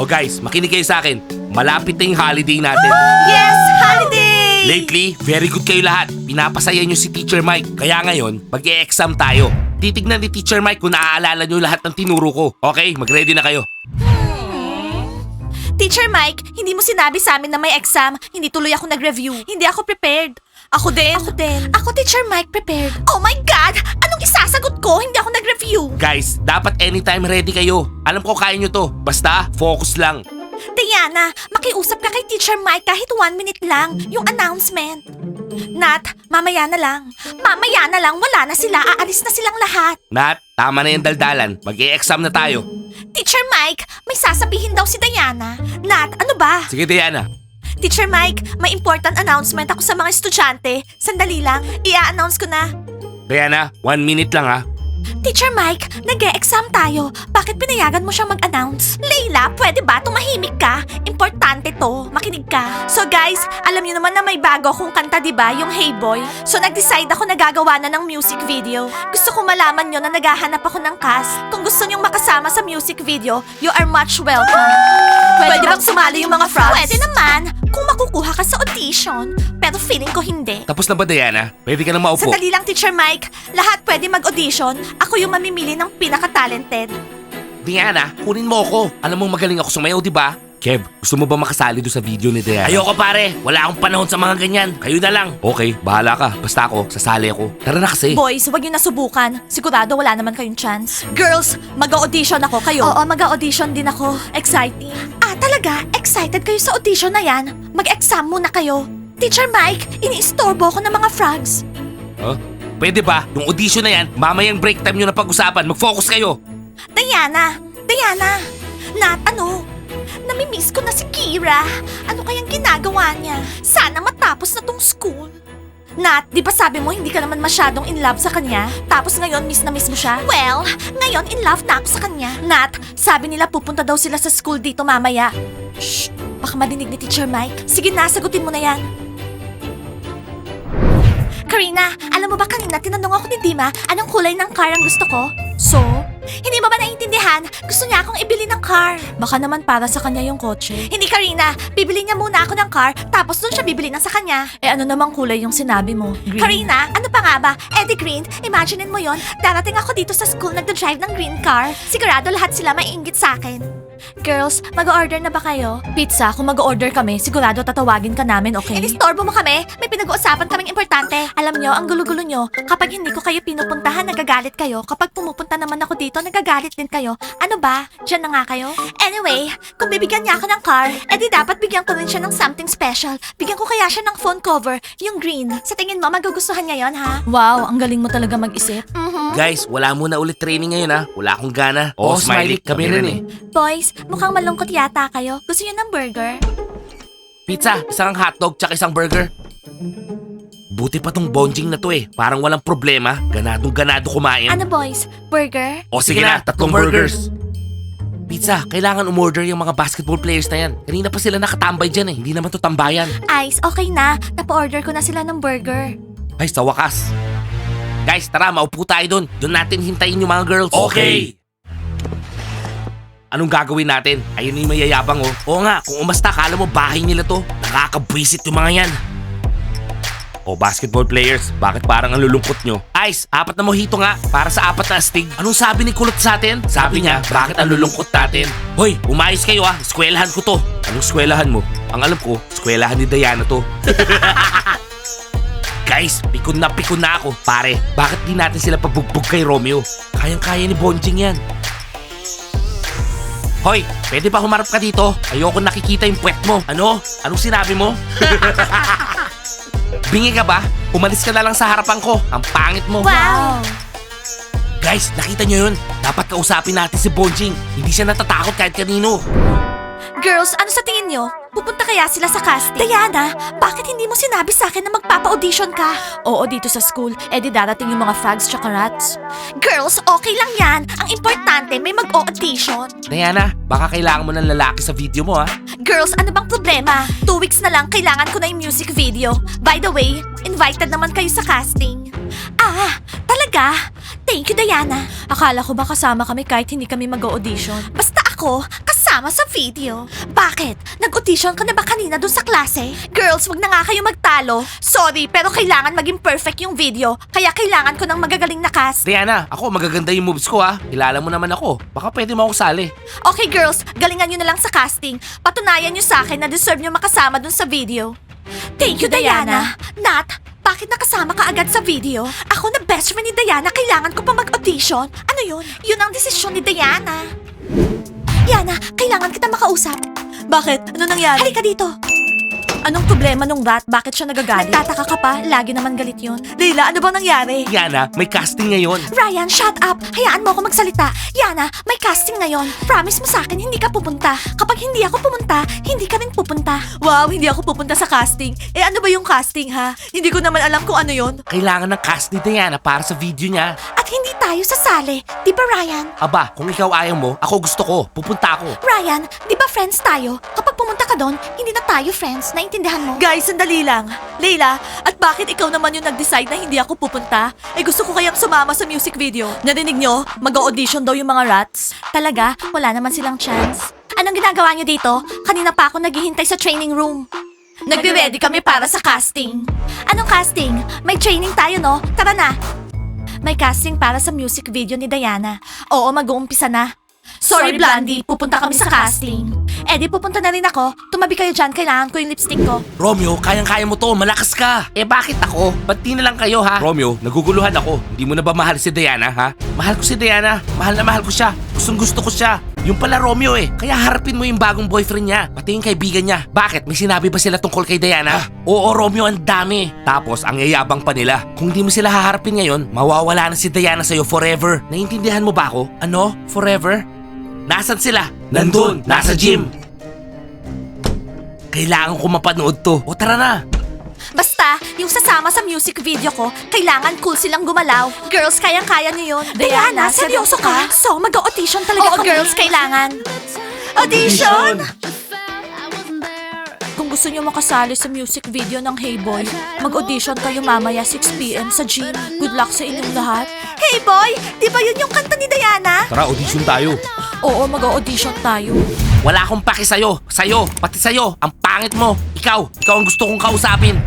O guys, makinig kayo sa akin. Malapit na yung holiday natin. Yes! Holiday! Lately, very good kayo lahat. Pinapasaya nyo si Teacher Mike. Kaya ngayon, mag exam tayo. Titignan ni Teacher Mike kung naaalala nyo lahat ng tinuro ko. Okay, mag-ready na kayo. Teacher Mike, hindi mo sinabi sa amin na may exam. Hindi tuloy ako nag-review. Hindi ako prepared. Ako din. Ako din. Ako, Teacher Mike, prepared. Oh my God! Anong isasagot ko? Hindi ako nag-review. Guys, dapat anytime ready kayo. Alam ko kaya nyo to. Basta, focus lang. Diana, makiusap ka kay Teacher Mike kahit one minute lang. Yung announcement. Nat, mamaya na lang. Mamaya na lang, wala na sila. Aalis na silang lahat. Nat, tama na yung daldalan. mag exam na tayo. Teacher Mike, may sasabihin daw si Diana. Nat, ano ba? Sige, Diana. Teacher Mike, may important announcement ako sa mga estudyante. Sandali lang, i-announce ko na. Diana, one minute lang ha. Teacher Mike, nag exam tayo. Bakit pinayagan mo siyang mag-announce? Layla, pwede ba tumahimik ka? Importante to. Makinig ka. So guys, alam niyo naman na may bago akong kanta, di ba? Yung Hey Boy. So nag-decide ako na gagawa na ng music video. Gusto ko malaman nyo na naghahanap ako ng cast. Kung gusto nyong makasama sa music video, you are much welcome. Pwede, bang sumali yung mga frogs? Pwede naman, kung makukuha ka sa audition. Pero feeling ko hindi. Tapos na ba, Diana? Pwede ka na maupo. Sandali lang, Teacher Mike. Lahat pwede mag-audition. Ako yung mamimili ng pinaka-talented. Diana, kunin mo ako. Alam mo magaling ako sumayaw, di ba? Kev, gusto mo ba makasali doon sa video ni Diana? Ayoko pare, wala akong panahon sa mga ganyan. Kayo na lang. Okay, bahala ka. Basta ako, sasali ako. Tara na kasi. Boys, huwag niyo nasubukan. Sigurado wala naman kayong chance. Girls, mag-audition ako kayo. Oo, mag-audition din ako. Exciting. Talaga? Excited kayo sa audition na yan? Mag-exam muna kayo. Teacher Mike, iniistorbo ko ng mga frogs. Huh? Pwede ba? Yung audition na yan, mamayang break time nyo na pag-usapan. Mag-focus kayo. Diana! Diana! Nat, ano? Namimiss ko na si Kira. Ano kayang ginagawa niya? Sana matapos na tong school. Nat, di ba sabi mo hindi ka naman masyadong in love sa kanya? Tapos ngayon miss na miss mo siya? Well, ngayon in love na ako sa kanya. Nat, sabi nila pupunta daw sila sa school dito mamaya. Shh! Baka marinig ni Teacher Mike. Sige na, sagutin mo na yan. Karina, alam mo ba kanina tinanong ako ni Dima anong kulay ng car ang gusto ko? So? Hindi mo ba naiintindihan? Gusto niya akong ibili ng car. Baka naman para sa kanya yung kotse. Hindi Karina, bibili niya muna ako ng car tapos doon siya bibili ng sa kanya. Eh ano namang kulay yung sinabi mo? Karina, ano pa nga ba? Eddie Green, imaginein mo yon. Darating ako dito sa school nagda-drive ng green car. Sigurado lahat sila maiinggit sa akin. Girls, mag-order na ba kayo? Pizza, kung mag-order kami, sigurado tatawagin ka namin, okay? Inistorbo mo kami. May pinag-uusapan kaming importante. Alam nyo, ang gulo-gulo nyo. Kapag hindi ko kayo pinupuntahan, nagagalit kayo. Kapag pumupunta naman ako dito, nagagalit din kayo. Ano ba? Diyan na nga kayo? Anyway, kung bibigyan niya ako ng car, edi dapat bigyan ko rin siya ng something special. Bigyan ko kaya siya ng phone cover, yung green. Sa tingin mo, magugustuhan niya yon ha? Wow, ang galing mo talaga mag-isip. Mhm. Guys, wala muna ulit training ngayon ha. Wala akong gana. Oh, Smiley, kami rin eh. Boys, mukhang malungkot yata kayo. Gusto niyo ng burger? Pizza, isang hotdog, tsaka isang burger. Buti pa tong bonjing na to eh. Parang walang problema. Ganadong ganado kumain. Ano boys? Burger? O sige na, tatlong burgers. Pizza, kailangan umorder yung mga basketball players na yan. Kanina pa sila nakatambay dyan eh. Hindi naman to tambayan. Ice, okay na. Napa-order ko na sila ng burger. Ay, sa wakas. Guys, tara, maupo tayo doon. Doon natin hintayin yung mga girls. Okay! Anong gagawin natin? Ayun yung mayayabang oh. Oo nga, kung umasta, kala mo bahay nila to. Nakakabwisit yung mga yan. O basketball players, bakit parang ang lulungkot nyo? Ice, apat na mojito nga, para sa apat na astig. Anong sabi ni Kulot sa atin? Sabi niya, bakit ang lulungkot natin? Hoy, umayos kayo ah, eskwelahan ko to. Anong eskwelahan mo? Ang alam ko, eskwelahan ni Diana to. Guys, pikon na pikon na ako. Pare, bakit di natin sila pabugbog kay Romeo? Kayang-kaya ni Bonjing yan. Hoy, pwede ba humarap ka dito? Ayoko nakikita yung puwet mo. Ano? Anong sinabi mo? Bingi ka ba? Umalis ka na lang sa harapan ko. Ang pangit mo. Wow! Guys, nakita nyo yun? Dapat kausapin natin si Bonjing. Hindi siya natatakot kahit kanino. Girls, ano sa tingin nyo? Pupunta kaya sila sa casting? Diana, bakit hindi mo sinabi sa akin na magpapa-audition ka? Oo, dito sa school. Eh di darating yung mga frogs tsaka rats. Girls, okay lang yan. Ang importante, may mag-audition. Diana, baka kailangan mo ng lalaki sa video mo ha. Girls, ano bang problema? Two weeks na lang, kailangan ko na yung music video. By the way, invited naman kayo sa casting. Ah, talaga? Thank you, Diana. Akala ko ba kasama kami kahit hindi kami mag-audition? Basta ako, kasama sasama sa video. Bakit? Nag-audition ka na ba kanina dun sa klase? Girls, wag na nga kayo magtalo. Sorry, pero kailangan maging perfect yung video. Kaya kailangan ko ng magagaling na cast. Diana, ako magaganda yung moves ko ha. Kilala mo naman ako. Baka pwede mo ako sali. Okay girls, galingan nyo na lang sa casting. Patunayan nyo sa akin na deserve nyo makasama dun sa video. Thank you, Diana. Nat, bakit nakasama ka agad sa video? Ako na best friend ni Diana, kailangan ko pa mag-audition. Ano yun? Yun ang desisyon ni Diana. Yana, kailangan kita makausap. Bakit? Ano nangyari? Halika dito. Anong problema nung rat? Bakit siya nagagalit? Nagtataka ka pa? Lagi naman galit yun. Leila, ano bang nangyari? Diana, may casting ngayon. Ryan, shut up! Hayaan mo ako magsalita. Yana, may casting ngayon. Promise mo sa akin, hindi ka pupunta. Kapag hindi ako pumunta, hindi ka rin pupunta. Wow, hindi ako pupunta sa casting. Eh ano ba yung casting ha? Hindi ko naman alam kung ano yon. Kailangan ng cast ni Diana para sa video niya. At hindi tayo sasali. Di ba Ryan? Aba, kung ikaw ayaw mo, ako gusto ko. Pupunta ako. Ryan, di ba friends tayo? Pumunta ka doon, hindi na tayo friends. Naintindihan mo? Guys, sandali lang. Leila, at bakit ikaw naman yung nag-decide na hindi ako pupunta? Eh gusto ko kayang sumama sa music video. Narinig nyo? Mag-audition daw yung mga rats. Talaga? Wala naman silang chance. Anong ginagawa nyo dito? Kanina pa ako naghihintay sa training room. Nagre-ready kami para sa casting. Anong casting? May training tayo, no? Tara na. May casting para sa music video ni Diana. Oo, mag-uumpisa na. Sorry, Blondie. Pupunta kami sa casting. Eh di pupunta na rin ako. Tumabi kayo dyan. Kailangan ko yung lipstick ko. Romeo, kayang-kaya mo to. Malakas ka. Eh bakit ako? Ba't di na lang kayo ha? Romeo, naguguluhan ako. Hindi mo na ba mahal si Diana ha? Mahal ko si Diana. Mahal na mahal ko siya. Gustong gusto ko siya. Yung pala Romeo eh. Kaya harapin mo yung bagong boyfriend niya. Pati yung kaibigan niya. Bakit? May sinabi ba sila tungkol kay Diana? Oo Romeo, ang dami. Tapos ang yayabang pa nila. Kung di mo sila haharapin ngayon, mawawala na si Diana sa'yo forever. Naiintindihan mo ba ako? Ano? Forever? Nasaan sila? Nandun, nasa gym. Kailangan ko mapanood to. O tara na. Basta, yung sasama sa music video ko, kailangan cool silang gumalaw. Girls, kayang-kaya niyo yun. Diana, seryoso ka? So, mag-audition talaga Oo, girls, kailangan. Audition! Gusto niyo makasali sa music video ng Hey Boy, mag-audition kayo mamaya 6pm sa gym. Good luck sa inyong lahat. Hey Boy! Di ba yun yung kanta ni Diana? Tara, audition tayo. Oo, mag-audition tayo. Wala akong paki sa'yo. Sa'yo, pati sa'yo. Ang pangit mo. Ikaw, ikaw ang gusto kong kausapin.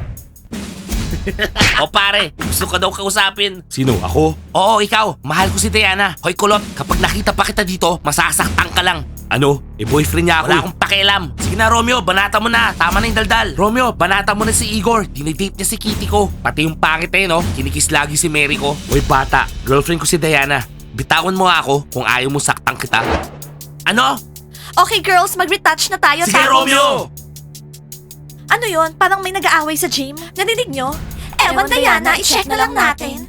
o pare, gusto ka daw kausapin. Sino, ako? Oo, ikaw. Mahal ko si Diana. Hoy kulot, kapag nakita pa kita dito, masasaktan ka lang. Ano? Eh boyfriend niya ako. Wala akong pakialam. Sige na Romeo, banata mo na. Tama na yung daldal. Romeo, banata mo na si Igor. Dinidate niya si Kitty ko. Pati yung pangit eh, no? Kinikis lagi si Mary ko. Hoy bata, girlfriend ko si Diana. Bitawan mo nga ako kung ayaw mo saktang kita. Ano? Okay girls, mag-retouch na tayo. Sige tapos- Romeo! Ano yon? Parang may nag-aaway sa gym? Narinig nyo? Ewan, Diana, i-check na lang natin.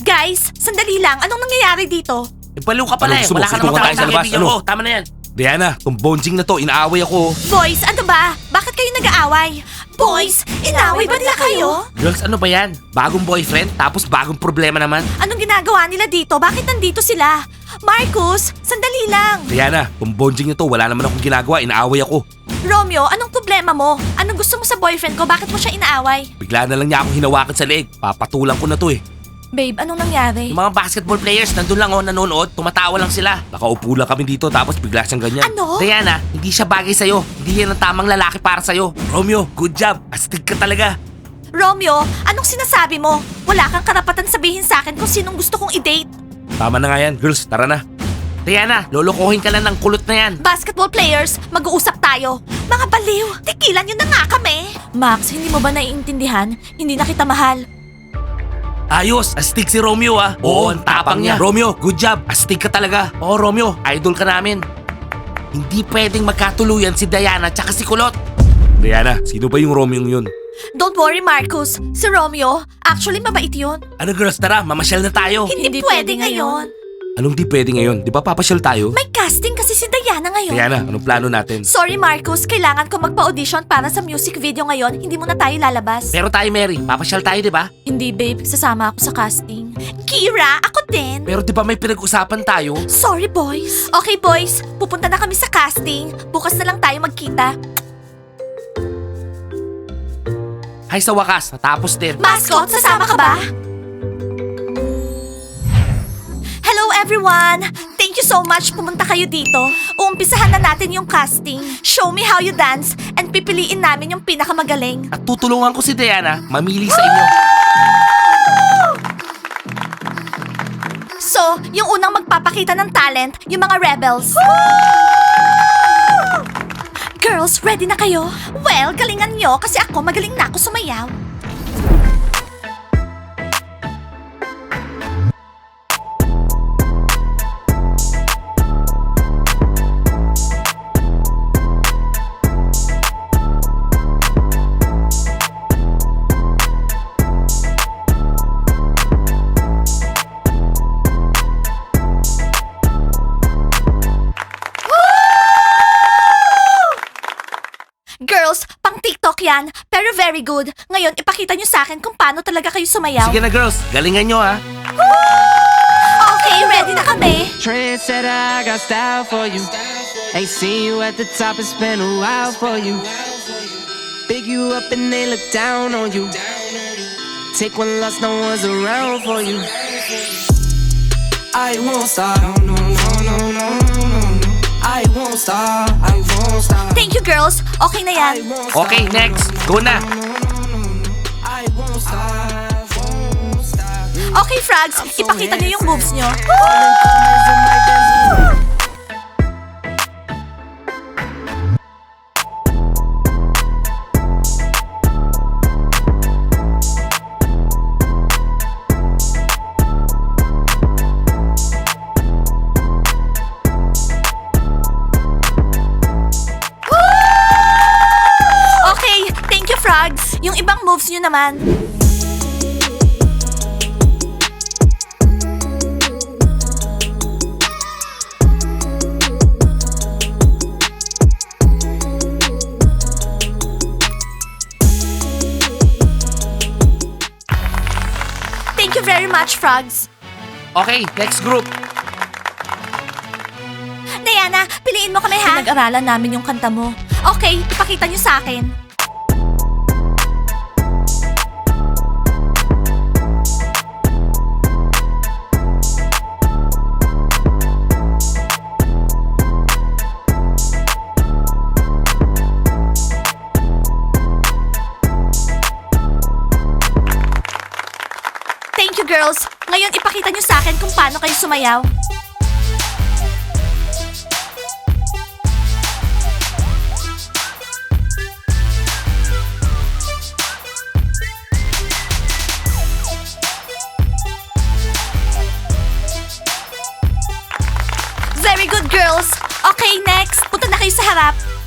Guys, sandali lang. Anong nangyayari dito? Baliw ka pala Ano, eh. gusto mo? Wala ka Susukan naman tayo sa tawag labas, kaibigan ano? Ko. Tama na yan. Diana, tong bonjing na to, inaaway ako. Boys, ano ba? Bakit kayo nag-aaway? Boys, inaway ba nila kayo? Girls, ano ba yan? Bagong boyfriend, tapos bagong problema naman. Anong ginagawa nila dito? Bakit nandito sila? Marcus, sandali lang. Diana, tong bonjing na to, wala naman akong ginagawa, inaaway ako. Romeo, anong problema mo? Anong gusto mo sa boyfriend ko? Bakit mo siya inaaway? Bigla na lang niya akong hinawakan sa leeg. Papatulang ko na to eh. Babe, anong nangyari? Yung mga basketball players, nandun lang oh, nanonood, tumatawa lang sila. Nakaupo lang kami dito, tapos bigla siyang ganyan. Ano? Diana, hindi siya bagay sa'yo. Hindi yan ang tamang lalaki para sa'yo. Romeo, good job. Astig ka talaga. Romeo, anong sinasabi mo? Wala kang karapatan sabihin sa akin kung sinong gusto kong i-date. Tama na nga yan, girls. Tara na. Diana, lolokohin ka lang ng kulot na yan. Basketball players, mag-uusap tayo. Mga baliw, tikilan nyo na nga kami. Max, hindi mo ba naiintindihan? Hindi na kita mahal. Ayos, astig si Romeo ah. Oo, ang tapang niya. Romeo, good job. Astig ka talaga. Oo, Romeo, idol ka namin. Hindi pwedeng magkatuluyan si Diana tsaka si Kulot. Diana, sino ba yung Romeo yun? Don't worry, Marcus. Si Romeo, actually mabait yun. Ano girls, tara, mamasyal na tayo. Hindi, pwede, ngayon. Anong di pwede ngayon? Di ba papasyal tayo? May casting kasi si Diana ngayon. Diana, anong plano natin? Sorry, Marcus. Kailangan ko magpa-audition para sa music video ngayon. Hindi mo na tayo lalabas. Pero tayo, Mary, papasyal tayo, di ba? Hindi, babe. Sasama ako sa casting. Kira, ako din. Pero di ba may pinag-usapan tayo? Sorry, boys. Okay, boys. Pupunta na kami sa casting. Bukas na lang tayo magkita. Hay sa wakas, natapos din. Mascot, sasama ka ba? Everyone! Thank you so much. Pumunta kayo dito. Uumpisahan na natin yung casting. Show me how you dance and pipiliin namin yung pinakamagaling. At tutulungan ko si Diana mamili sa inyo. So, yung unang magpapakita ng talent, yung mga rebels. Girls, ready na kayo? Well, galingan nyo kasi ako magaling na ako sumayaw. Pero very good. Ngayon, ipakita nyo sa akin kung paano talaga kayo sumayaw. Sige na girls, galingan nyo ha. Okay, ready na kami. Trendsetter, I got style for you. Ain't seen you at the top, it's been a while for you. Big you up and they look down on you. Take one loss, no one's around for you. I won't stop. No, no, no, no, no, no. I won't stop. I won't stop. Thank you, girls. Okay na yan. Okay, next. Go na. I won't stop. Won't stop. Okay, frogs, ipakita nyo yung moves nyo. Okay, naman. Thank you very much, frogs. Okay, next group. Diana, piliin mo kami ha. Pinag-aralan namin yung kanta mo. Okay, ipakita niyo sa akin. Ngayon, ipakita niyo sa akin kung paano kayo sumayaw. Very good, girls. Okay, next. Punta na kayo sa harap.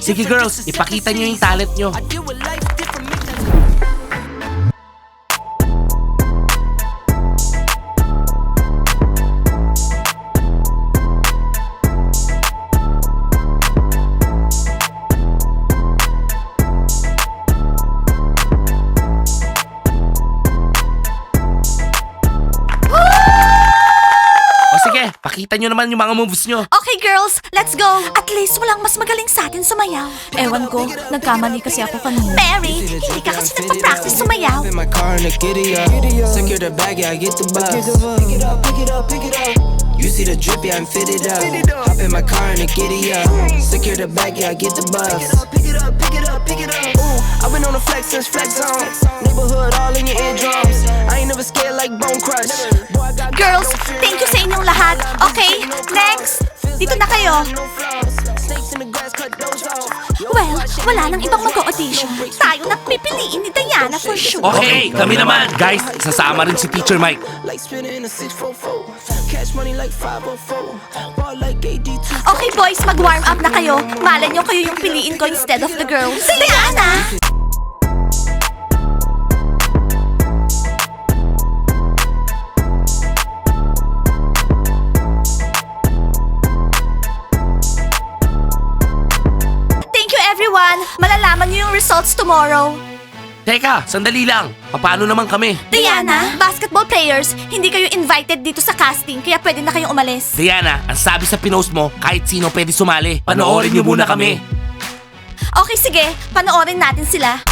Sige girls, ipakita nyo yung talent nyo. Pakita nyo naman yung mga moves nyo. Okay, girls, let's go. At least walang mas magaling sa atin sumayaw. Ewan ko, nagkamali kasi ako kanina. Mary, hindi ka kasi nagpa-practice sumayaw. In my car giddy up. Secure the bag, yeah, I get the bus. Pick it up, pick it up, pick it up. You see the drip, yeah, I'm fitted up. Hop in my car and the giddy up. Secure the bag, yeah, I get the bus. Pick it up, pick it up, pick it up. Ooh, I've been on the flex since flex zone. Neighborhood all in your eardrums. I ain't never scared like Bone Crush. Boy, Girls, thank you sa inyong lahat. Okay, next. dito na kayo. Well, wala nang ibang mag-audition. Tayo na pipiliin ni Diana for sure. Okay, kami naman. Guys, sasama rin si Teacher Mike. Like spinning in a 644. Cash money like 504. Ball like AD2. Okay boys, mag-warm up na kayo. Malay nyo kayo yung piliin ko instead of the girls. Diana! Tomorrow. Teka, sandali lang. Paano naman kami? Diana, basketball players, hindi kayo invited dito sa casting kaya pwede na kayong umalis. Diana, ang sabi sa pinost mo, kahit sino pwede sumali. Panoorin niyo muna kami. Okay, sige. Panoorin natin sila.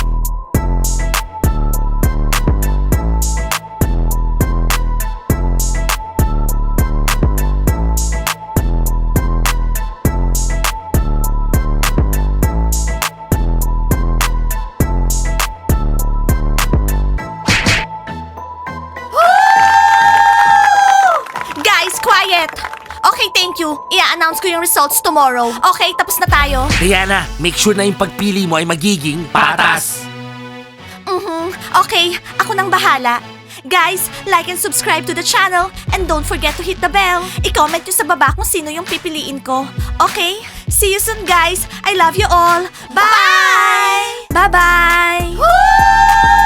You. I-announce ko yung results tomorrow. Okay, tapos na tayo. Diana, make sure na yung pagpili mo ay magiging patas. Mhm. Okay, ako nang bahala. Guys, like and subscribe to the channel and don't forget to hit the bell. I-comment nyo sa baba kung sino yung pipiliin ko. Okay? See you soon, guys. I love you all. Bye! Bye-bye!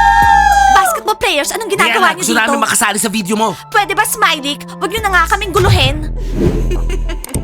Basketball players, anong ginagawa Diana, niyo gusto dito? namin makasali sa video mo. Pwede ba, Smiley? Huwag niyo na nga kaming guluhin.